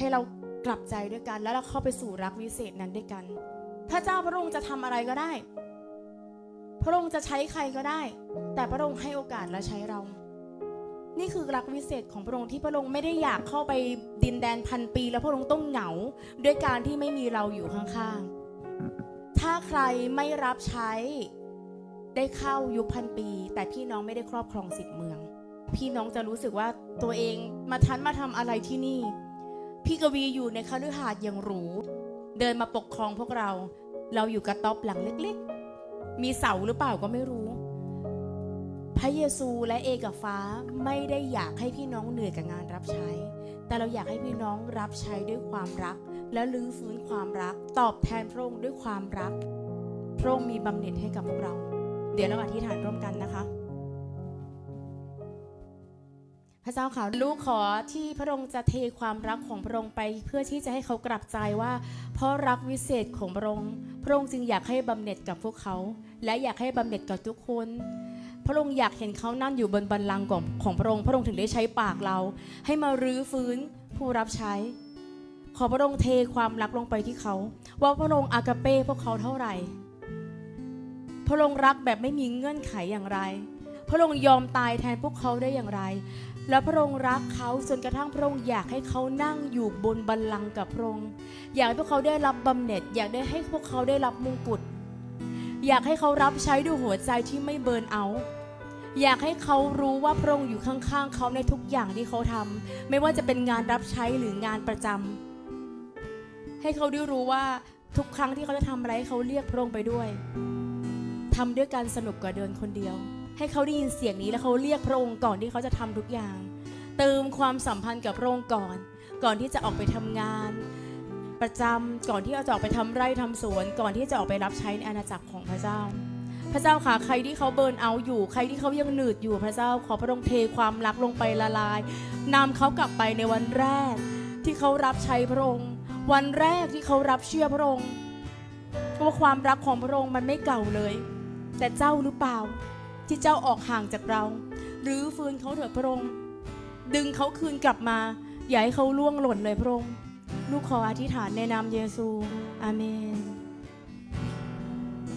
ให้เรากลับใจด้วยกัน แล้วเราเข้าไปสู่รักวิเศษนั้นด้วยกัน พระเจ้าพระองค์จะทำอะไรก็ได้ พระองค์จะใช้ใครก็ได้ แต่พระองค์ให้โอกาสและใช้เรา นี่คือรักวิเศษของพระองค์ที่พระองค์ไม่ได้อยากเข้าไปดินแดนพันปี แล้วพระองค์ต้องเหงาด้วยการที่ไม่มีเราอยู่ข้างๆ ถ้าใครไม่รับใช้ได้เข้ายุคพันปี แต่พี่น้องไม่ได้ครอบครองสิทธิเมือง พี่น้องจะรู้สึกว่าตัวเองมาทันมาทำอะไรที่นี่ พี่กวีอยู่ในคฤหาสน์อย่างหรู เดินมาปกครองพวกเรา เราอยู่กระต๊อบหลังเล็กๆ มีเสาหรือเปล่าก็ไม่รู้ พระเยซูและเอกับฟ้าไม่ได้อยากให้พี่น้องเหนื่อยกับงานรับใช้ แต่เราอยากให้พี่น้องรับใช้ด้วยความรัก และลื้อฟื้นความรัก ตอบแทนพระองค์ด้วยความรัก พระองค์มีบำเหน็จให้กับพวกเรา เดี๋ยวเราอธิษฐานร่วมกันนะคะ ระเจ้าค่ะลูกขอที่พระองค์จะเทความรักของพระองค์ไปเพื่อที่จะให้เขากลับใจว่าเพราะรักวิเศษของพระองค์พระองค์จึงอยากให้บำเหน็จกับพวกเขา และอยากให้บำเหน็จกับทุกคนพระองค์อยากเห็นเขานั่งอยู่บนบัลลังก์ของของพระองค์พระองค์ถึงได้ใช้ปากเรา ให้มารื้อฟื้นผู้รับใช้ ขอพระองค์เทความรักลงไปที่เขา ว่าพระองค์อากาเป้พวกเขาเท่าไหร่ พระองค์รักแบบไม่มีเงื่อนไขอย่างไร พระองค์ยอมตายแทนพวกเขาได้อย่างไร และพระองค์รักเขาจนกระทั่งพระองค์อยากให้เขานั่งอยู่บนบัลลังก์กับพระองค์ อยากให้พวกเขาได้รับบำเหน็จ อยากได้ให้พวกเขาได้รับมงกุฎ อยากให้เขารับใช้ด้วยหัวใจที่ไม่เบิร์นเอาอยากให้เขารู้ว่าพระองค์อยู่ข้างๆ เขาในทุกอย่างที่เขาทำไม่ว่าจะเป็นงานรับใช้หรืองานประจำให้เขาได้รู้ว่าทุกครั้งที่เขาจะทำอะไรเขาเรียกพระองค์ไปด้วยทำด้วยกันสนุกกว่าเดินคนเดียว ให้เขาได้ยินเสียงนี้แล้วเขาเรียกพระองค์ก่อนที่เขาจะทำทุกอย่าง เติมความสัมพันธ์กับพระองค์ก่อน ก่อนที่จะออกไปทำงาน ประจำก่อนที่เราจะออกไปทำไร่ทำสวน ก่อนที่จะออกไปรับใช้ในอาณาจักรของพระเจ้า พระเจ้าค่ะใครที่เขาเบิร์นเอาท์อยู่ ใครที่เขายังหนืดอยู่พระเจ้า ขอพระองค์เทความรักลงไปละลายนำเขากลับไปในวันแรก ที่เขารับใช้พระองค์ วันแรกที่เขารับเชื่อพระองค์ว่าความรักของพระองค์มันไม่เก่าเลย แต่เจ้าหรือเปล่า ที่เจ้าออกห่างจากเราหรือฟื้นเขาเถิดพระองค์ ดึงเขาคืนกลับมา อย่าให้เขาล่วงหล่นเลยพระองค์ ลูกขออธิษฐานในนามเยซู อาเมน